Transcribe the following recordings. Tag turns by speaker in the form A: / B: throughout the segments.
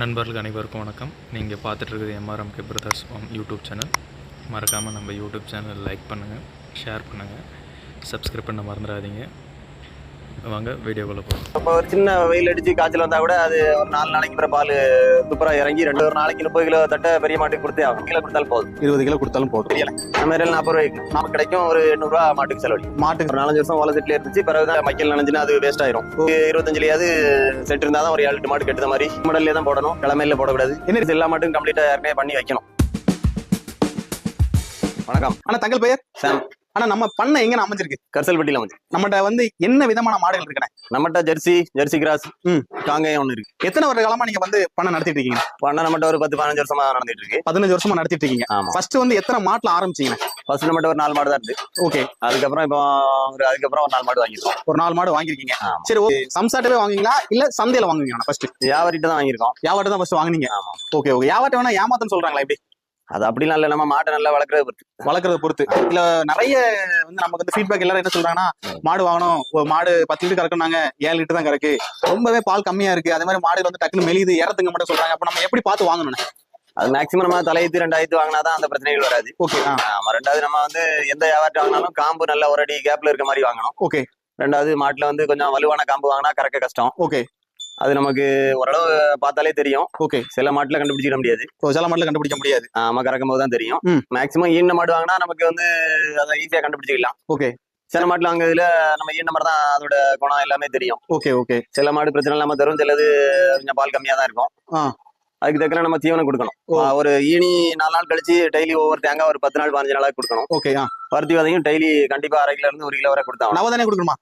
A: நண்பர்களுக்கு அனைவருக்கும் வணக்கம். நீங்கள் பார்த்துட்ருக்குது MRM K brothers farm YouTube channel மறக்காமல் நம்ம யூடியூப் சேனல் லைக் பண்ணுங்கள் ஷேர் பண்ணுங்கள் சப்ஸ்கிரைப் பண்ண மறந்துடாதீங்க. வாங்க வீடியோக்குள்ளே போகலாம்
B: இப்போ ஒரு சின்ன வெயில் அடிச்சு காய்ச்சல் வந்தா கூட அது ஒரு நாலு நாளைக்கு பிற பால் சூப்பரா இறங்கி ரெண்டு ஒரு நாளைக்கு முப்பது கிலோ தட்ட பெரிய மாட்டுக்கு கொடுத்தே ஆகும். கிலோ கொடுத்தாலும் போதும்.
C: இருபது கிலோ கொடுத்தாலும் போதும்.
B: நம்ம இடையில நாற்பது ரூபாய்க்கு நமக்கு கிடைக்கும் ஒரு எண்ணூறு ரூபா மாட்டுக்கு செலவழி
C: மாட்டுக்கு.
B: ஒரு நாலஞ்சு வருஷம் ஓலை செட்டில் இருந்துச்சு பிறகுதான் மக்கள் நினைஞ்சுன்னா அது வேஸ்ட் ஆயிரும். இருபத்தஞ்சுலயாவது செட் இருந்தா தான் ஒரு ஏழு எட்டு மாடு கெட்டுத மாதிரி. மாடல்லே தான் போடணும் கிழமையில போடக்கூடாது.
C: என்ன?
B: எல்லா மாட்டுக்கும் கம்ப்ளீட்டா ஏற்கனவே பண்ணி வைக்கணும். வணக்கம்.
C: ஆனா தங்கள் பெயர்?
B: சாம்.
C: ஆனா நம்ம பண்ண எங்க அமைஞ்சிருக்கு.
B: கரிசல்பட்டியில வந்து
C: நம்மகிட்ட வந்து என்ன விதமான மாடுகள் இருக்குண்ணே
B: நம்மகிட்ட ஜெர்சி ஜெர்சி கிராஸ்
C: ம்.
B: காங்கேயம் ஒன்று இருக்கு.
C: எத்தனை வருட காலமா நீங்க வந்து பண்ண நடத்திட்டு இருக்கீங்க?
B: பண்ண நம்மகிட்ட ஒரு பத்து பதினஞ்சு வருஷமா நடந்துட்டு இருக்கு.
C: பதினஞ்சு வருஷமா நடத்திட்டு இருக்கீங்க.
B: ஆமா.
C: ஃபர்ஸ்ட் வந்து எத்தனை மாட்டுல ஆரம்பிச்சீங்க?
B: ஃபர்ஸ்ட் நம்மகிட்ட ஒரு நாலு மாடு தான் இருக்கு.
C: ஓகே
B: அதுக்கப்புறம் இப்போ ஒரு அதுக்கப்புறம் ஒரு நாலு மாடு வாங்கிருக்கோம்
C: ஒரு நாலு மாடு வாங்கிருக்கீங்க. சரி ஓகே சம்சாட்டவே வாங்குவீங்களா? இல்ல சந்தையில வாங்குவீங்களா ஃபர்ஸ்ட்
B: வியாபாரிட்ட தான் வாங்கியிருக்கோம்.
C: யாவாட்ட தான் ஃபர்ஸ்ட் வாங்குனீங்க?
B: ஆமா.
C: ஓகே ஓகே யாவாட்ட வேணா ஏமாத்தம் சொல்றாங்களா இப்படி
B: அது அப்படிலாம் இல்ல. நம்ம மாட்டை நல்லா வளர்க்கறது பொறுத்து.
C: வளர்க்கறத பொறுத்து. இல்ல நிறைய வந்து நமக்கு வந்து ஃபீட்பேக் எல்லாரும் என்ன சொல்றாங்கன்னா மாடு வாங்கணும். மாடு பத்து லிட்டர் கறக்குனாங்க ஏழு லிட்டர் தான் கறக்கு. ரொம்பவே பால் கம்மியா இருக்கு. அதே மாதிரி மாடு வந்து டக்குனு மெலியுது இறத்துங்க மட்டும் சொல்றாங்க. அப்ப நம்ம எப்படி பார்த்து வாங்கணும்
B: அது மேக்ஸிமம் நம்ம தலையத்து ரெண்டாயிரத்து வாங்கினாதான் அந்த பிரச்சனைகள் வராது.
C: ஓகே
B: ஆமா ரெண்டாவது நம்ம வந்து எந்த வியாபாரத்தை வாங்கினாலும் காம்பு நல்ல ஒரு அடி கேப்ல இருக்க மாதிரி வாங்கணும்.
C: ஓகே
B: ரெண்டாவது மாட்டுல வந்து கொஞ்சம் வலுவான காம்பு வாங்கினா கறக்க கஷ்டம்.
C: ஓகே
B: அது நமக்கு ஓரளவு பார்த்தாலே தெரியும்.
C: ஓகே
B: சில மாட்டுல கண்டுபிடிச்சிட முடியாது.
C: சில மாட்டுல கண்டுபிடிக்க முடியாது.
B: ஆமா கறக்கும் போது தான் தெரியும். மேக்ஸிமம் ஈன மாடு வாங்கினா நமக்கு வந்து அதை ஈஸியா கண்டுபிடிச்சிக்கலாம்.
C: ஓகே
B: சில மாட்டுல வாங்குறதுல நம்ம ஈன மாதிரி தான் அதோட குணம் எல்லாமே தெரியும்.
C: ஓகே ஓகே
B: சில மாடு பிரச்சனை இல்லாம தரும் சிலது கொஞ்சம் பால் கம்மியா தான் இருக்கும். அதுக்கு தக்கன நம்ம தீவனம் கொடுக்கணும். ஒரு ஈனி நாலு நாள் கழிச்சு டெய்லி ஒவ்வொரு தேங்காய் ஒரு பத்து நாள் பதினஞ்சு நாளாக கொடுக்கணும்.
C: ஓகே
B: பருத்தி விதையும் டெய்லி கண்டிப்பா அரை கிலோ இருந்து ஒரு கிலோ வரை கொடுத்தாங்க
C: நவதானே கொடுக்கணுமா?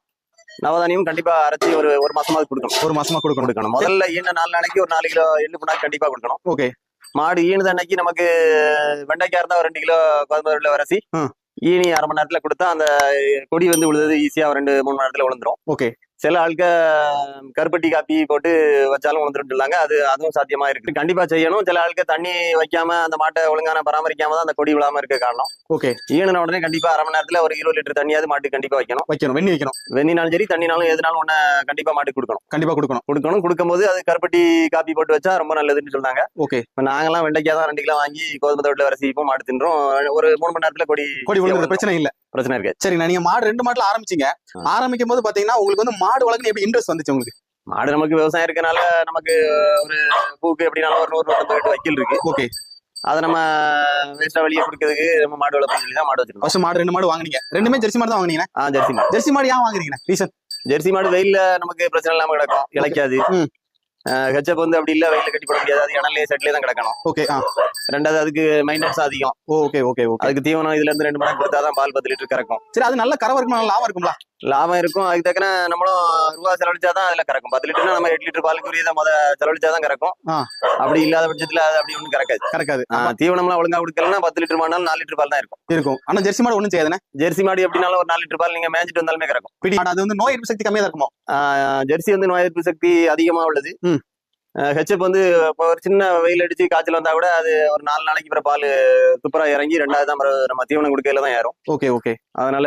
B: நவதானியும் கண்டிப்பா அரைச்சி ஒரு ஒரு மாசமாவது கொடுக்கணும்.
C: ஒரு மாசமா கொடுக்கணும்.
B: கொடுக்கணும். முதல்ல ஈன நாலு நாளைக்கு ஒரு நாலு கிலோ எள்ளு புண்ணாக்கு கண்டிப்பா கொடுக்கணும்.
C: ஓகே.
B: மாடு ஈனுது அன்னைக்கு நமக்கு வெண்டைக்காய் இருந்தா ஒரு ரெண்டு கிலோ கோதுமை வரசி. ஈனி அரை மணி நேரத்துல கொடுத்தா அந்த கொடி வந்து விழுது ஈஸியா ரெண்டு மூணு மணி நேரத்துல விழுந்துரும்
C: ஓகே.
B: சில ஆளுக்க கருப்பட்டி காப்பி போட்டு வச்சாலும் விழுந்துருட்டுலாங்க அது அதுவும் சாத்தியமா இருக்கு கண்டிப்பா செய்யணும். சில ஆளுக்கு தண்ணி வைக்காம அந்த மாட்டை ஒழுங்கான பராமரிக்காம தான் அந்த கொடி விழாம இருக்க காரணம்.
C: ஓகே.
B: ஈனுன உடனே கண்டிப்பா அரை மணி நேரத்துல ஒரு இருபது லிட்டர் தண்ணியாவது மாட்டுக்கு கண்டிப்பா வைக்கணும்.
C: வைக்கணும். வெண்ணி வைக்கணும்.
B: வெந்நினாலும் சரி தண்ணினாலும் எதுனாலும் ஒண்ணு கண்டிப்பா மாட்டுக்கு கொடுக்கணும்.
C: கண்டிப்பா கொடுக்கணும்.
B: கொடுக்கணும். கொடுக்கும்போது அது கருப்பட்டி காப்பி போட்டு வச்சா ரொம்ப நல்லதுன்னு சொன்னாங்க.
C: ஓகே.
B: இப்ப நாங்கெல்லாம் வெண்டைக்காய் தான் ரெண்டு கிலோ வாங்கி கோதுமை தோட்டில் வர சீப்போம் மாடு தின்றோம். ஒரு மூணு மணி நேரத்துல கொடி
C: கொடி பிரச்சனை இல்ல.
B: பிரச்சனை இருக்கு.
C: சரி நீங்க மாடு ரெண்டு மாட்டுல ஆரம்பிச்சீங்க. ஆரம்பிக்கும் போது பாத்தீங்கன்னா உங்களுக்கு வந்து மாடு வளர்க்கணும் எப்படி இன்ட்ரெஸ்ட் வந்துச்சு உங்களுக்கு?
B: மாடு நமக்கு விவசாயம் இருக்கனால நமக்கு ஒரு பூக்கு எப்படினாலும் ஒரு நூறு நூற்றம்பது எட்டு வைக்கல் இருக்கு.
C: ஓகே.
B: அதை நம்ம வேஸ்டா வெளியே கொடுக்கறதுக்கு நம்ம மாடு வளர்ப்பு சொல்லி தான் மாடு வச்சிருக்கோம்.
C: ஃபர்ஸ்ட் மாடு ரெண்டு மாடு வாங்குனீங்க. ரெண்டுமே ஜெர்சி மாடு தான் வாங்குனீங்க
B: ஆ ஜெர்சி மாடு.
C: ஜெர்சி மாடு ஏன் வாங்குறீங்க ரீசன்.
B: ஜெர்சி மாடு வெயில்ல நமக்கு பிரச்சனை இல்லாம கிடக்கும். இழைக்காது
C: ம்.
B: ஹெச்சப் வந்து அப்படி இல்ல வெயில கட்டி போட முடியாது. அது இணலே செட்லேயே தான் கிடக்கணும்.
C: ஓகே
B: ரெண்டாவது அதுக்கு மெயின்டெனன்ஸ் அதிகம்.
C: Okay okay okay.
B: அதுக்கு தீவனம் இதுல இருந்து ரெண்டு மடங்கு கொடுத்தா தான் பால் பத்து லிட்டர் கறக்கும்.
C: சரி அது நல்ல கறவை இருக்கும்? லாபம் இருக்கும்ல?
B: லாபம் இருக்கும். அதுக்கு தக்கன நம்மளும் ரூபா செலவழிச்சாதான் அதுல கறக்கும். பத்து லிட்டர்னா நம்ம எட்டு லிட்டர் பாலுக்கு உரியதை முத செலவழிச்சாதான் கறக்கும்.
C: ஆ.
B: அப்படி இல்லாத பட்சத்துல அது அப்படி ஒன்றும் கறக்காது.
C: கறக்காது.
B: தீவனம்லாம் ஒழுங்கா கொடுக்கலன்னா பத்து லிட்டர் மாடினாலும் நாலு லிட்டர் பால் தான் இருக்கும்.
C: இருக்கும். ஆனா ஜெர்சி மாடு ஒண்ணும் செய்யாதுண்ணே?
B: ஜெர்சி மாடு எப்படினாலும் ஒரு நாலு லிட்டர் பால் நீங்க மேய்ச்சிட்டு வந்தாலுமே கறக்கும்.
C: அது வந்து நோய் எதிர்ப்பு சக்தி கம்மியா தான் இருக்குமோ?
B: ஜெர்சி வந்து நோய் எதிர்ப்பு சக்தி அதிகமா உள்ளது. ஹெச்எப் வந்து இப்போ ஒரு சின்ன வெயில் அடிச்சு காய்ச்சல் வந்தா கூட அது ஒரு நாலு நாளைக்கு பிற பால் துப்புரா இறங்கி ரெண்டாவது தான் நம்ம தீவனம் கொடுக்கையில தான் ஏறும்.
C: ஓகே ஓகே
B: அதனால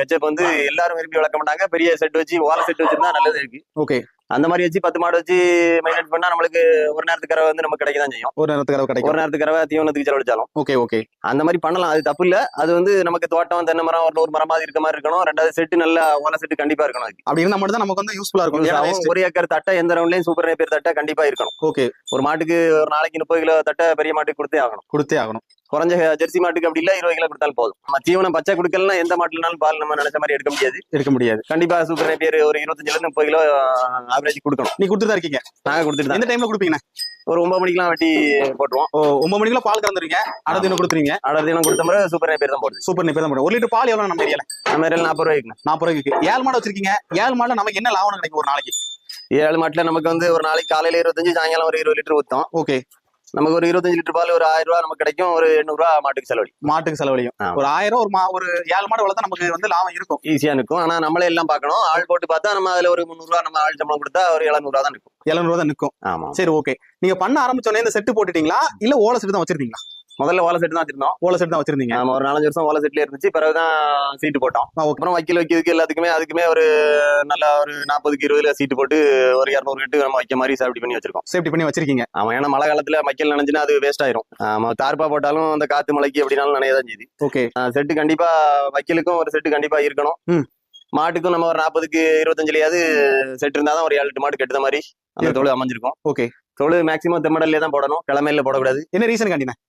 B: ஹெச்எப் வந்து எல்லாரும் விரும்பி வளர்க்க மாட்டாங்க. பெரிய செட் வச்சு ஓலை செட் வச்சிருந்தா நல்லது இருக்கு.
C: ஓகே
B: அந்த மாதிரி வச்சு பத்து மாடு வச்சு மெயின்டைன் பண்ணா நம்மளுக்கு ஒரு நேரத்துக்கு கறவை வந்து நமக்கு கிடைக்க தான் செய்யும்.
C: ஒரு நேரத்துக்கு கறவை
B: ஒரு
C: கிடைக்கும்
B: நேரத்துக்கு கறவை தீவனத்துக்கு செலவழிச்சாலும்.
C: ஓகே ஓகே
B: அந்த மாதிரி பண்ணலாம். அது தப்பு இல்ல. அது வந்து நமக்கு தோட்டம் தென்னை மரம் ஒரு நூறு மரம் மாதிரி இருக்க மாதிரி இருக்கணும். ரெண்டாவது செட்டு நல்ல ஓலை செட்டு கண்டிப்பா இருக்கணும் அதுக்கு.
C: அப்படி இருந்தா மட்டும் தான் நமக்கு வந்து யூஸ்ஃபுல்லா இருக்கும்.
B: ஒரு ஏக்கர் தட்டை எந்த ரவுண்ட்லயும் சூப்பர் நேப்பியர் தட்டை கண்டிப்பா இருக்கணும்.
C: ஓகே
B: ஒரு மாட்டுக்கு ஒரு நாளைக்கு முப்பது கிலோ தட்டை பெரிய மாட்டுக்கு கொடுத்தே ஆகணும்.
C: கொடுத்தே ஆகணும்.
B: குறைஞ்ச ஜெர்சி மாட்டுக்கு அப்படி இல்ல இருபது கிலோ கொடுத்தாலும் போதும். நம்ம தீவனம் பச்சை கொடுக்கலன்னா எந்த மாட்டுலனாலும் பால் நம்ம நினைச்ச மாதிரி எடுக்க முடியாது.
C: எடுக்க முடியாது.
B: கண்டிப்பா சூப்பர் நேப்பியர் ஒரு இருபத்தஞ்சுல இருந்து முப்பது கிலோ ஆவரேஜ் கொடுக்கணும்.
C: நீ கொடுத்துட்டு தான் இருக்கீங்க.
B: நாங்க கொடுத்துட்டு
C: எந்த டைம்ல கொடுப்பீங்க
B: ஒரு ஒன்பது மணிக்கெல்லாம் வெட்டி போட்டுருவோம்.
C: ஒன்பது மணிக்குள்ள பால் கறந்துருவீங்க அடுத்த தினம் கொடுத்துருவீங்க?
B: அடர் தினம் கொடுத்த முறை சூப்பர் நேப்பியர் தான் போடுது.
C: சூப்பர் நிப்பே தான் போடும் ஒரு லிட்டர் பால் எவ்வளவு நம்ம ஏரியால?
B: நம்ம ஏரியால நாற்பது ரூபாய்க்கு
C: நாற்பது ரூபாய்க்கு ஏழு மாடு வச்சிருக்கீங்க. ஏழு மாடுல நமக்கு என்ன லாபம் கிடைக்கும் ஒரு நாளைக்கு?
B: ஏழு மாட்டுல நமக்கு வந்து ஒரு நாளைக்கு காலையில இருபத்தஞ்சு சாயங்காலம் ஒரு இருபது லிட்டர் ஊத்தம்.
C: ஓகே.
B: நமக்கு ஒரு இருபத்தஞ்சு லிட்டர் பால் ஒரு ஆயிரம் ரூபாய் நமக்கு கிடைக்கும் ஒரு எண்ணூறு ரூபா மாட்டுக்கு செலவழி
C: மாட்டுக்கு செலவழியும். ஒரு ஆயிரம் ஒரு மா ஒரு ஏழு மாடு வளர்த்தா நமக்கு வந்து லாபம் இருக்கும்.
B: ஈஸியா இருக்கும் ஆனா நம்மளே எல்லாம் பார்க்கணும். ஆள் போட்டு பார்த்தா நம்ம அதுல ஒரு முந்நூறு ரூபா நம்ம ஆள் சம்பளம் கொடுத்தா ஒரு எழுநூறு ரூபா தான் இருக்கும்
C: எழுநூறு ரூபா தான் நிற்கும்.
B: ஆமா.
C: சரி ஓகே நீங்க பண்ண ஆரம்பிச்சோடனே இந்த செட்டு போட்டுட்டீங்களா? இல்ல ஓலை செட்டு தான் வச்சிருக்கீங்களா?
B: முதல்ல ஓலை செட்டு தான் வச்சிருந்தோம்.
C: ஓலை செட் தான் வச்சிருந்தீங்க.
B: ஆமா ஒரு நாலஞ்சு வருஷம் ஓலை செட்ல இருந்துச்சு. பிறகுதான் சீட்டு போட்டோம். அப்புறம் வைக்கல் வைக்கிறதுக்கு எல்லாத்துக்குமே அதுக்குமே ஒரு நல்லா ஒரு நாற்பதுக்கு இருபதுல சீட்டு போட்டு ஒரு இரநூறு கட்டு நம்ம வைக்க மாதிரி சேஃப்டி பண்ணி வச்சிருக்கோம்.
C: சேஃப்டி பண்ணி வச்சிருக்கீங்க.
B: ஆமா ஏன்னா மழை காலத்துல வைக்கல் நினைஞ்சுன்னா அது வேஸ்ட் ஆயிரும். ஆமா தார்பா போட்டாலும் அந்த காத்து மழைக்கு எப்படினாலும் நனையதான் செய்யுது.
C: ஓகே.
B: செட்டு கண்டிப்பா வைக்கலுக்கும் ஒரு செட்டு கண்டிப்பா இருக்கணும். மாட்டுக்கும் நம்ம ஒரு நாற்பதுக்கு இருபத்தஞ்சுலயாவது செட் இருந்தாதான் ஒரு ஏழு மாடு கெட்டுத மாதிரி அந்த
C: இருக்கும்.
B: தொழு அமைஞ்சிருக்கும்.
C: ஓகே.
B: தொழு மேக்சிமம் தெம்மடல்லே தான் போடணும். கிழமையில போடக்கூடாது.
C: என்ன ரீசன் காண்டினா
B: அஹ்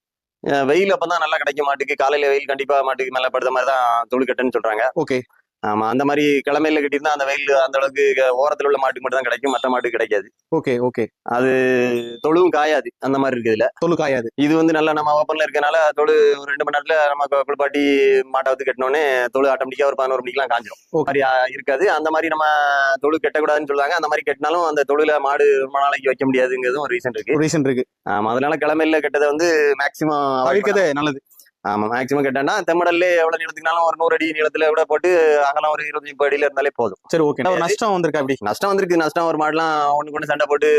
B: வெயில் அப்பதான் நல்லா கிடைக்கும் மாட்டுக்கு காலையில வெயில் கண்டிப்பா மாட்டுக்கு மேல படுத்த மாதிரி தான் தொழு கட்டுன்னு சொல்றாங்க.
C: ஓகே.
B: ஆமா அந்த மாதிரி கிழமையில கட்டியிருந்தா அந்த வெயில் அந்த அளவுக்கு ஓரத்துல உள்ள மாட்டுக்கு மட்டும் தான் கிடைக்கும் மற்ற மாட்டுக்கு கிடைக்காது.
C: Okay okay.
B: அது தொழுவும் காயாது அந்த மாதிரி இருக்குது இதுல.
C: தொழு காயாது.
B: இது வந்து நல்லா நம்ம ஓப்பன்ல இருக்கனால தொழு ஒரு ரெண்டு மணி நேரத்துல நம்ம குளிப்பாட்டி மாட்டை வந்து கட்டினோடனே தொழு ஆட்டோமேட்டிக்கா ஒரு பதினோரு மணிக்கெல்லாம்
C: Okay.
B: மாதிரி இருக்காது. அந்த மாதிரி நம்ம தொழு கெட்டக்கூடாதுன்னு சொல்றாங்க. அந்த மாதிரி கட்டினாலும் அந்த தொழுல மாடு ரொம்ப நாளைக்கு வைக்க முடியாதுங்கிறதும் ஒரு ரீசன் இருக்கு.
C: ரீசன் இருக்கு.
B: ஆமா அதனால கிழமையில கெட்டதை வந்து மேக்சிமம்
C: தவிர்க்கதே நல்லது.
B: ஆமா மேக்சிமம் கெட்டா தெம்மடல்ல எவ்வளவு நீளத்துக்குனாலும் ஒரு நூறு அடி நீளத்துல கூட போட்டு அங்கெல்லாம் ஒரு இருபத்தஞ்சு அடியில இருந்தாலே போதும்.
C: சரி ஓகே ஒரு நஷ்டம் வந்திருக்கா அப்படி?
B: நஷ்டம் வந்திருக்கு நஷ்டம் ஒரு மாடுலாம் ஒண்ணு கொண்டு சண்டை போட்டு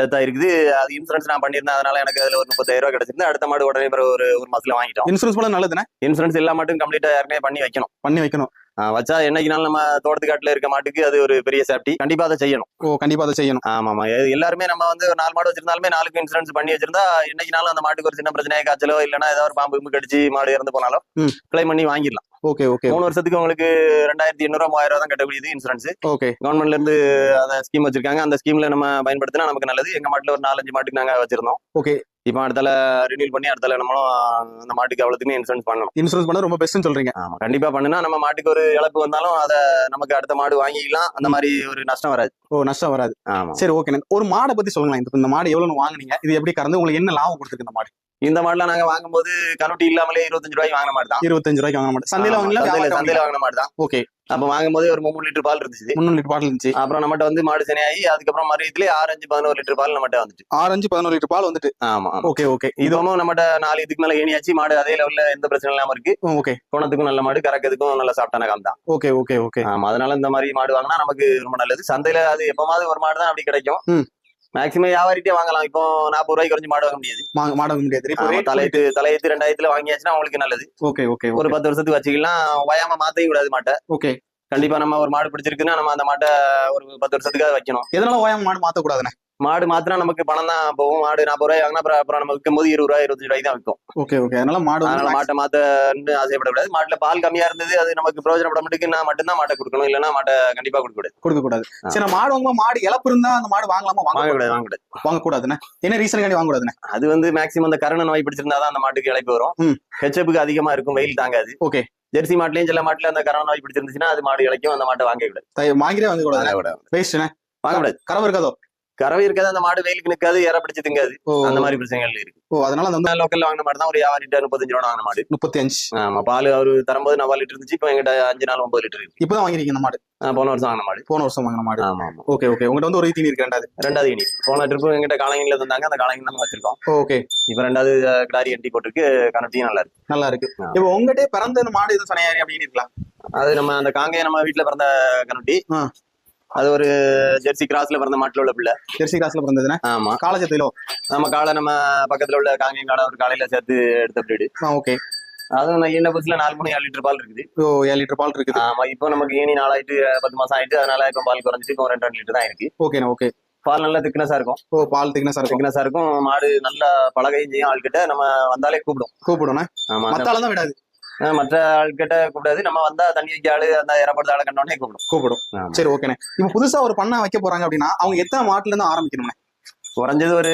B: டெத் ஆயிருக்குது. அது இன்சூரன்ஸ் நான் பண்ணியிருந்தேன் அதனால எனக்கு அதுல ஒரு முப்பத்தாயிரம் ரூபாய் கிடைச்சிருந்து அடுத்த மாடு உடனே ஒரு ஒரு மாசத்துல வாங்கிட்டோம்.
C: இன்சூரன்ஸ் போல நல்லதுண்ணே?
B: இன்சூரன்ஸ் எல்லா மாட்டும் கம்ப்ளீட்டா ஏற்கனவே பண்ணி வைக்கணும்.
C: பண்ணி வைக்கணும்.
B: வச்சா என்னைக்குனாலும் நம்ம தோட்டத்துக்காட்டுல இருக்க மாட்டுக்கு அது ஒரு பெரிய சேஃப்டி கண்டிப்பா அதை செய்யணும்.
C: ஓ கண்டிப்பா அதை செய்யணும்.
B: ஆமா ஆமா. எல்லாருமே நம்ம வந்து ஒரு நாலு மாடு வச்சிருந்தாலுமே நாலுக்கு இன்சூரன்ஸ் பண்ணி வச்சிருந்தா என்னைக்குனாலும் அந்த மாட்டுக்கு ஒரு சின்ன பிரச்சனை காய்ச்சலோ இல்லைன்னா ஏதாவது ஒரு பாம்பு கடிச்சு மாடு இறந்து போனாலும். கிளைம் பண்ணி வாங்கிடலாம்.
C: ஓகே ஓகே
B: மூணு வருஷத்துக்கு உங்களுக்கு ரெண்டாயிரத்தி எண்ணூறு மூவாயிரம் தான் கட்டக்கூடியது இன்சூரன்ஸ்
C: ஓகே.
B: கவர்மெண்ட்ல இருந்து அந்த ஸ்கீம் வச்சிருக்காங்க. அந்த ஸ்கீம்ல நம்ம பயன்படுத்தினா நமக்கு நல்லது. எங்க மாட்டுல ஒரு நாலஞ்சு மாட்டுக்கு நாங்க வச்சிருந்தோம்.
C: ஓகே.
B: இப்போ அடுத்தால ரினியூல் பண்ணி அடுத்தால நம்மளும் அந்த மாட்டுக்கு அவ்வளவுக்குமே இன்சூரன்ஸ் பண்ணணும்.
C: இன்சூரன்ஸ் பண்ணது ரொம்ப பெஸ்ட்னு சொல்றீங்க.
B: ஆமா. கண்டிப்பா பண்ணுனா நம்ம மாட்டுக்கு ஒரு இழப்பு வந்தாலும் அத நமக்கு அடுத்த மாடு வாங்கிக்கலாம். அந்த மாதிரி ஒரு நஷ்டம் வராது.
C: ஓ நஷ்டம் வராது.
B: ஆமா.
C: சரி ஓகே ஒரு மாடை பத்தி சொல்லுங்களேன். இந்த- இந்த மாடு எவ்வளவு வாங்குனீங்க. இது எப்படி கறந்து உங்களுக்கு என்ன லாபம் கொடுத்துருக்கு இந்த மாடு?
B: இந்த மாடுலாம் நாங்க வாங்கும்போது கனுட்டி இல்லாமலே இருபத்தஞ்சு ரூபாய்க்கு வாங்கின மாடு தான்
C: இருபத்தஞ்சு ரூபாய்க்கு வாங்க மாட்டேன் சந்தையில
B: ஆமா, சந்தையில
C: வாங்கல
B: சந்தையில வாங்கின மாடு தான்
C: ஓகே.
B: அப்ப வாங்கும்போது ஒரு மூணு லிட்டர் பால் இருந்துச்சு.
C: முன்னூறு லிட்டர் பாட்டில் இருந்துச்சு.
B: அப்புறம் நம்மகிட்ட வந்து மாடு சினையாகி அதுக்கப்புறம் மறுபடியும் ஆறு அஞ்சு பதினோரு லிட்டர் பால் நம்மகிட்ட வந்துச்சு.
C: ஆரஞ்சு பதினோரு லிட்டர் பால் வந்துட்டு.
B: ஆமா
C: ஓகே ஓகே. இது
B: இதுவும் நம்மகிட்ட நாலு இதுக்கு மேல ஏணியாச்சு மாடு அதே லெவல்ல எந்த பிரச்சனை இல்லாம இருக்கு.
C: ஓகே.
B: குணத்துக்கும் நல்ல மாடு கறக்கிறதுக்கும் நல்ல சாப்பிட்டான காலம் தான்
C: ஓகே ஓகே ஓகே.
B: ஆமா அதனால இந்த மாதிரி மாடு வாங்கினா நமக்கு ரொம்ப நல்லது. சந்தையில அது எப்பமாவது ஒரு மாடு தான் அப்படி கிடைக்கும்.
C: ம்.
B: மேக்சிமம் வியாபாரிட்டே வாங்கலாம். இப்போ நாற்பது ரூபாய்க்கு குறைஞ்சு மாடு வாங்க முடியாது.
C: மாடு வாங்க முடியாது.
B: தலையத்து தலையத்து ரெண்டாயிரத்துல வாங்கியாச்சுன்னா உங்களுக்கு நல்லது.
C: ஓகே ஓகே
B: ஒரு பத்து வருஷத்துக்கு வச்சுக்கலாம். வயாம மாத்தவே கூடாது மாட்டை.
C: ஓகே.
B: கண்டிப்பா நம்ம ஒரு மாடு பிடிச்சிருக்குன்னா நம்ம அந்த மாட்டை ஒரு பத்து வருஷத்துக்காக வைக்கணும்.
C: எதனால ஓயாம மாடு மாத்த கூடாதுண்ணே
B: மாடு மாத்தினா நமக்கு பணம் தான் போகும் மாடு நாற்பது ரூபாய் வாங்கினா அப்புறம் அப்புறம் நம்ம விற்கும் போது இருபது ரூபாய் இருபத்தஞ்சு ரூபாய்க்கு தான் விற்கும்
C: ஓகே ஓகே. அதனால மாடு
B: அதனால மாட்டை மாத்தன்னு ஆசைப்படக்கூடாது. மாட்டுல பால் கம்மியா இருந்தது அது நமக்கு பிரயோஜனப்பட மட்டுக்கு நான் மட்டும்தான் மாட்டை கொடுக்கணும். இல்லைன்னா மாட்டை கண்டிப்பா கொடுக்க கூடாது
C: கொடுக்க கூடாது. சரி மாடு வாங்கும்போது மாடு இழப்பு இருந்தா அந்த மாடு வாங்கலாமா? வாங்க
B: வாங்கக்கூடாது வாங்கக்கூடாது.
C: வாங்க கூடாதுண்ணே என்ன ரீசன் வாங்க கூடாதுண்ணே
B: அது வந்து மேக்சிமம் அந்த கரண நோய் பிடிச்சிருந்தாதான் அந்த மாட்டுக்கு இழைப்பு வரும். ஹெச்எப்புக்கு அதிகமா இருக்கும் வெயில் தாங்காது.
C: ஓகே.
B: ஜெர்சி மாட்டுலயும் சில மாட்டுல அந்த கரண நோய் பிடிச்சிருந்துச்சுன்னா அது மாடு இழைக்கும் அந்த மாட்டை வாங்க கூடாது.
C: வாங்கிட்டே வாங்க கூடாது. வேஸ்ட்ண்ணே
B: வாங்கக்கூடாது.
C: கறவை இருக்காதோ?
B: கறவை இருக்காது அந்த மாடு வெயிலுக்கு நிக்காது இற பிடிச்சு திங்காது. அந்த மாதிரி பிரச்சனைகள் இருக்கு.
C: ஓ அதனால அது வந்து
B: லோக்கல்ல வாங்கின மாடு தான் ஒரு வியாபாரிட்ட முப்பத்தஞ்சு ரூபா வாங்கின மாடு.
C: முப்பத்தி அஞ்சு
B: ஆமா பால் அவரு தரும்போது நாலு லிட்டர் இருந்துச்சு இப்போ எங்கிட்ட அஞ்சு நாள் ஒன்பது லிட்டர் இருக்கு.
C: இப்பதான் வாங்கிருக்கீங்க இந்த மாடு?
B: போன வருஷம் வாங்கின மாடு.
C: போன வருஷம் வாங்கின மாடு.
B: ஆமா ஆமா.
C: Okay okay. உங்ககிட்ட வந்து ஒரு தீனி இருக்கு ரெண்டாவது.
B: ரெண்டாவது இனி போன ட்ரிப்பு எங்கிட்ட காலங்கில தந்தாங்க அந்த காலங்கில நம்ம வச்சிருக்கோம்.
C: ஓகே.
B: இப்ப ரெண்டாவது கிடாரி எண்டி போட்டிருக்கு கனட்டியும் நல்லா இருக்கு.
C: நல்லா இருக்கு. இப்போ உங்ககிட்டே பிறந்த மாடு எதுவும் சனையாரி அப்படின்னு இருக்கலாம்
B: அது நம்ம அந்த காங்கைய நம்ம வீட்டுல பிறந்த கனட்டி
C: ஆ.
B: அது ஒரு ஜெர்சி கிராஸ்ல பிறந்த மாட்டுல உள்ள பிள்ளை.
C: ஜெர்சி கிளாஸ்ல பிறந்ததுண்ணே
B: ஆமா.
C: காலச்சத்திலோ
B: நம்ம காலை நம்ம பக்கத்துல உள்ள காங்கேயம் காலை ஒரு காலையில சேர்த்து எடுத்த பிரீடு
C: ஓகே
B: அதுவும் நான் ஈன பஸ்ல நாலு மணி ஏழு லிட்டர் பால் இருக்குது.
C: ஓ ஏழு லிட்டர் பால் இருக்குது.
B: ஆமா இப்போ நமக்கு ஏனி நாளாயிட்டு பத்து மாசம் ஆயிட்டு அதனால இப்போ பால் குறைஞ்சிட்டு இப்போ ரெண்டு ரெண்டு லிட்டர் தான் இருக்கு.
C: ஓகேண்ணே ஓகே
B: பால் நல்லா திக்னஸா இருக்கும்.
C: ஓ பால் திக்னஸா இருக்கும்.
B: திக்னஸா இருக்கும். மாடு நல்லா பழகையும் செய்யும். ஆள்கிட்ட நம்ம வந்தாலே கூப்பிடும்.
C: கூப்பிடுண்ணே
B: ஆமா
C: மத்தால தான் விடாது.
B: மற்ற ஆள்கிட்ட கூப்பிடாது. நம்ம வந்தா தண்ணி வைக்க ஆளு அந்த இறப்படுத்த ஆளை கண்டோடனே கூப்பிடும்.
C: கூப்பிடும். சரி ஓகேண்ணே இப்போ புதுசா ஒரு பண்ணை வைக்க போறாங்க அப்படின்னா அவங்க எத்தனை மாட்டுல இருந்து ஆரம்பிக்கணும்ண்ணே?
B: குறைஞ்சது ஒரு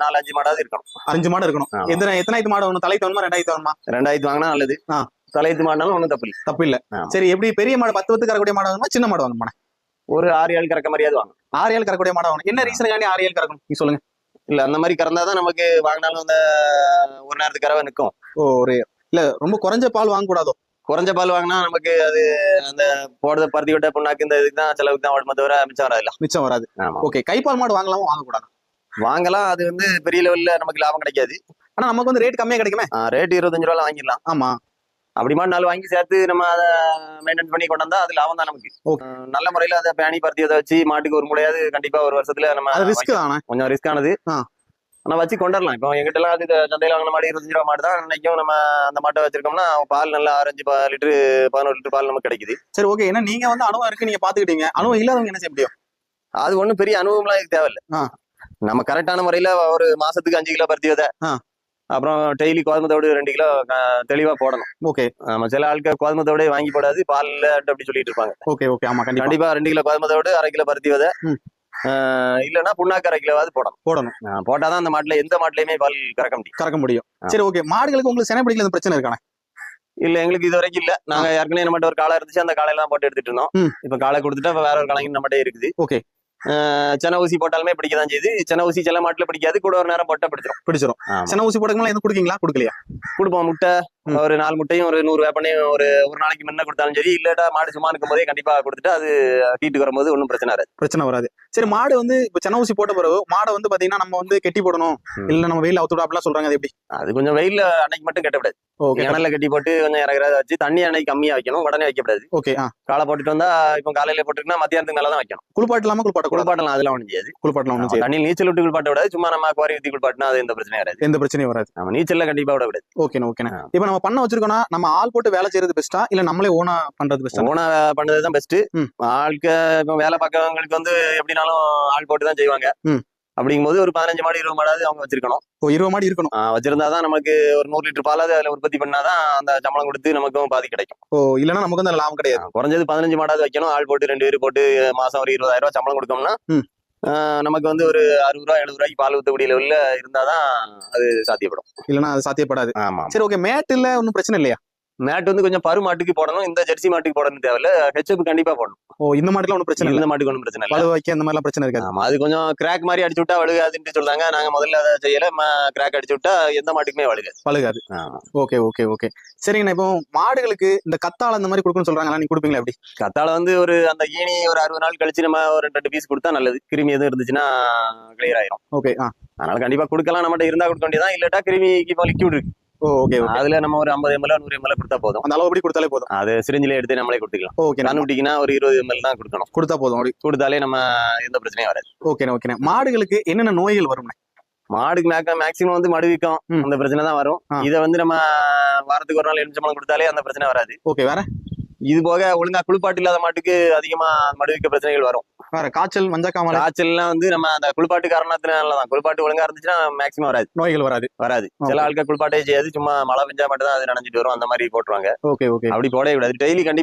B: நாலு அஞ்சு மாடாவது இருக்கணும்.
C: அஞ்சு மாடு இருக்கணும். எத்தனை எத்தனை மாடு வேணும்? தலை தவணுமா ரெண்டாயிரத்து வேணுமா
B: ரெண்டாயிரத்து வாங்கினா நல்லது. தலையத்து மாடினாலும் ஒன்றும் தப்பு இல்லை.
C: தப்பு இல்ல. சரி எப்படி பெரிய மாடு பத்து பத்து கறக்கூடிய மாடு வாங்கணுமா சின்ன மாடு வாங்கணுமா
B: ஒரு ஆறு ஏழு கறக்க மாதிரியாவது வாங்க
C: ஆறு ஏழு கறக்கூடிய மாடு வாங்கணும். என்ன ரீசனுக்காண்டி ஆறு ஏழு கறக்கணும் நீ சொல்லுங்க.
B: இல்ல அந்த மாதிரி கறந்தாதான் நமக்கு வாங்கினாலும் அந்த ஒரு நேரத்துக்கு கறவை நிற்கும்
C: ஓ ஒரு இல்ல ரொம்ப குறைஞ்ச பால் வாங்க கூடாதோ
B: குறைஞ்ச பால் வாங்கினா நமக்கு அது அந்த போடுறது பருத்தி விட்ட புண்ணாக்கு இந்த இதுக்கு தான் செலவுக்கு தான் ஓடுமே தவிர மிச்சம் வராதுல்ல.
C: மிச்சம் வராது. ஓகே கைப்பால் மாடு வாங்கலாமா வாங்க கூடாது
B: வாங்கலாம். அது வந்து பெரிய லெவல்ல நமக்கு லாபம் கிடைக்காது.
C: ஆனா நமக்கு வந்து ரேட் கம்மியா கிடைக்குமே?
B: ரேட் இருபத்தஞ்சு ரூபாய் வாங்கிடலாம்.
C: ஆமா.
B: அப்படி மாதிரி நாள் வாங்கி சேர்த்து நம்ம அதை மெயின்டைன் பண்ணி கொண்டு வந்தா அது லாபம் தான் நமக்கு. நல்ல முறையில அதை பேணி பருத்தி அதை வச்சு மாட்டுக்கு ஒரு முறையாவது கண்டிப்பா ஒரு வருஷத்துல நம்ம
C: ரிஸ்க்
B: கொஞ்சம் ரிஸ்க் ஆனது.
C: ஆ.
B: ஆனா வச்சு கொண்டுடலாம் இப்போ எங்கிட்ட எல்லாம் அது சந்தையில வாங்கின மாடு இருபத்தஞ்சு ரூபா மாடு தான். இன்னைக்கும் நம்ம அந்த மாட்டை வச்சிருக்கோம்னா பால் நல்லா ஆரஞ்சு லிட்டரு பதினோரு லிட்டர் பால் நமக்கு கிடைக்குது.
C: சரி ஓகே ஏன்னா நீங்க வந்து அனுபவம் இருக்கு நீங்க பாத்துக்கிட்டீங்க. அனுபவம் இல்லாதவங்க என்ன செய்ய முடியும்?
B: அது ஒண்ணும் பெரிய அனுபவம்லாம் இதுக்கு தேவையில்ல. நம்ம கரெக்டான முறையில ஒரு மாசத்துக்கு அஞ்சு கிலோ பருத்தி விதை. அப்புறம் டெய்லி கோதுமத்தோடு ரெண்டு கிலோ தெளிவா போடணும்.
C: ஓகே.
B: நம்ம சில ஆட்கள் கோதுமத்தோட வாங்கி போடாது பால்ல அப்படி சொல்லிட்டு இருப்பாங்க.
C: Okay okay. ஆமா கண்டிப்பா.
B: ரெண்டு கிலோ கோதுமத்தோடு அரை கிலோ பருத்தி விதை. இல்லைன்னா புண்ணாக்கு அரை கிலோவாவது போடணும்.
C: போடணும்.
B: போட்டாதான் அந்த மாட்டுல எந்த மாட்டுலயுமே பால் கறக்க முடியும்.
C: கறக்க முடியும். சரி ஓகே மாடுகளுக்கு உங்களுக்கு செனை பிடிக்கல பிரச்சனை இருக்கானே?
B: இல்ல எங்களுக்கு இது வரைக்கும் இல்ல. நாங்க ஏற்கனவே நம்மகிட்ட ஒரு காலை இருந்துச்சு அந்த காலையில தான் போட்டு எடுத்துட்டு இருந்தோம். இப்ப காலை கொடுத்துட்டா வேற ஒரு காலைங்க நம்மகிட்ட இருக்குது.
C: ஓகே
B: சென ஊசி போட்டாலுமே பிடிக்க தான் செய்யுது. சென ஊசி சில மாட்டுல பிடிக்காது கூட ஒரு நேரம் போட்டா பிடிச்சிரும்.
C: பிடிச்சிரும்.
B: ஆமா.
C: சென ஊசி போடுறதுக்கு எதுவும் கொடுக்கீங்களா? கொடுக்கலையா?
B: கொடுப்போம் முட்டை. ஒரு நாலு முட்டையும் ஒரு நூறு வேப்பனையும் ஒரு ஒரு நாளைக்கு முன்ன கொடுத்தாலும் சரி இல்லட்டா மாடு சும்மா இருக்கும் போதே கண்டிப்பா கொடுத்துட்டு அது தீட்டுக்கு வரும்போது ஒன்றும் பிரச்சனை வராது.
C: பிரச்சனை வராது. சரி மாடு வந்து இப்ப சென ஊசி போட்ட பிறகு மாடை வந்து பாத்தீங்கன்னா நம்ம வந்து கெட்டி போடணும். இல்ல நம்ம வெயில அவுத்து அப்படிலாம் சொல்றாங்க அது எப்படி?
B: அது கொஞ்சம் வெயில்ல அன்னைக்கு மட்டும் கட்டக்கூடாது
C: ஓகே
B: இணல கட்டி போட்டு கொஞ்சம் இறகுறத வச்சு தண்ணி அன்னைக்கு கம்மியா வைக்கணும் உடனே வைக்கக்கூடாது
C: ஓகே
B: காலை போட்டுட்டு வந்தா இப்போ காலையில போட்டுருக்குன்னா மத்தியானத்துக்கு மேல தான் வைக்கணும்.
C: குளிப்பாட்டு இல்லாம குளிப்பாட்ட
B: குளிப்பாட்டலாம் அதெல்லாம் ஒன்றும் செய்யாது.
C: குளிப்பாட்டலாம் செய்யாது.
B: தண்ணி நீச்சல் விட்டு குளிப்பாட்ட விடாது சும்மா நம்ம குவாரி ஊத்தி குளிப்பாட்டினா அது எந்த பிரச்சனையும் வராது.
C: எந்த பிரச்சனையும் வராது.
B: நம்ம நீச்சல்ல கண்டிப்பா விட விடாது
C: ஓகேண்ணா ஓகேண்ணா.
B: ஆ.
C: இப்ப நம்ம பண்ண வச்சிருக்கோம்னா நம்ம ஆள் போட்டு வேலை செய்யறது பெஸ்ட்டா இல்ல நம்மளே ஓனா பண்றது பெஸ்ட்டா
B: ஓனா பண்ணது தான் பெஸ்ட். ஆளுக்கு வேலை பார்க்கறவங்களுக்கு வந்து எப்படினாலும் ஆள் போட்டு தான் செய்வாங்க.
C: ம்.
B: அப்படிங்கும்போது ஒரு பதினஞ்சு மாடு இருபது மாடாவது அவங்க வச்சிருக்கணும்.
C: இருபது மாடி இருக்கணும்.
B: ஆஹ் வச்சிருந்தாதான் நமக்கு ஒரு நூறு லிட்டர் பாலாவது அதுல உற்பத்தி பண்ணாதான் அந்த சம்பளம் கொடுத்து நமக்கும் பாதி கிடைக்கும்.
C: ஓ இல்லன்னா நமக்கு அதுல லாபம் கிடையாது.
B: குறைஞ்சது பதினஞ்சு மாடாவது வைக்கணும். ஆள் போட்டு ரெண்டு பேர் போட்டு மாசம் ஒரு இருபதாயிரம் ரூபாய் சம்பளம். ஆஹ் நமக்கு வந்து ஒரு அறுபது ரூபா எழுபது ரூபாய்க்கு பால் ஊத்தக்கூடிய லெவல்ல இருந்தாதான் அது சாத்தியப்படும்.
C: இல்லன்னா அது சாத்தியப்படாது.
B: ஆமா
C: சரி ஓகே மேட் இல்ல ஒன்றும் பிரச்சனை இல்லையா?
B: மேட் வந்து கொஞ்சம் பரு மாட்டுக்கு போடணும். இந்த ஜெர்சி மாட்டுக்கு போடணும் தேவையில்ல. ஹெச்எப் கண்டிப்பா போடணும்.
C: ஓ இந்த மாட்டுல ஒன்றும் பிரச்சனை இல்ல.
B: இந்த மாட்டுக்கு ஒன்றும் பிரச்சனை இல்லை.
C: வைக்க அந்த மாதிரிலாம் பிரச்சனை இருக்காது.
B: ஆமா அது கொஞ்சம் கிராக் மாதிரி அடிச்சு விட்டா வழுகாதுன்னு சொல்றாங்க. நாங்க முதல்ல அதை செய்யல. கிராக் அடிச்சு விட்டா எந்த மாட்டுக்குமே வழுகாது.
C: பழுகாது
B: ஆமா.
C: Okay okay okay. சரிங்கண்ணா இப்போ மாடுகளுக்கு இந்த கத்தாழை அந்த மாதிரி கொடுக்கணும்னு சொல்றாங்களா? நீங்க கொடுப்பீங்களா எப்படி?
B: கத்தாழை வந்து ஒரு அந்த ஈனி ஒரு அறுபது நாள் கழிச்சு நம்ம ஒரு ரெண்டு பீஸ் கொடுத்தா நல்லது. கிருமி எதுவும் இருந்துச்சுன்னா கிளியர் ஆயிரும்.
C: ஓகே
B: அதனால கண்டிப்பா கொடுக்கலாம். நம்மகிட்ட இருந்தா கொடுக்க வேண்டியதான் இல்லட்டா கிருமிக்கு இப்போ லிக்யூட் இருக்கு.
C: ஓகே ஓகே
B: அதுல நம்ம ஒரு ஐம்பது எம்எல் நூறு எம்எல் கொடுத்தா போதும்.
C: அந்த அளவு கொடுத்தாலே போதும்.
B: அது சிரிஞ்சில எடுத்து நம்மளே கொடுத்துக்கலாம்.
C: ஓகே
B: கண்ணுட்டிக்குன்னா ஒரு இருபது எம்எல் தான் கொடுக்கணும்.
C: கொடுத்தா போதும் அப்படி.
B: கொடுத்தாலே நம்ம எந்த பிரச்சனையும் வராது.
C: ஓகேண்ணா ஓகேண்ணா மாடுகளுக்கு என்னென்ன நோய்கள் வரும்ண்ணே
B: மாடுக்கு மேக்க மேக்ஸிமம் வந்து மடு வீக்கம்
C: ம்.
B: அந்த பிரச்சனை தான் வரும். இதை வந்து நம்ம வாரத்துக்கு ஒரு நாள் எலுமிச்சம்பழம் கொடுத்தாலே அந்த பிரச்சனை வராது.
C: ஓகே வேற?
B: இது போக ஒழுங்கா குளிப்பாட்டு இல்லாத மாட்டுக்கு அதிகமா மடுவிக்க பிரச்சனைகள் வரும்.
C: வேற காய்ச்சல் மஞ்சக்காமலை
B: காய்ச்சல்லாம் வந்து நம்ம அந்த குளிப்பாட்டு காரணத்தினாலதான். குளிப்பாட்டு ஒழுங்கா இருந்துச்சுன்னா மேக்ஸிமம் வராது.
C: நோய்கள் வராது.
B: வராது. சில ஆட்கள் குளிப்பாட்டே செய்யாது. சும்மா மழை பெஞ்சா மட்டும் தான் அது நனைஞ்சிட்டு வரும். அந்த மாதிரி போட்டுருவாங்க.
C: Okay okay.
B: அப்படி போடவே கூடாது. டெய்லி கண்டிப்பா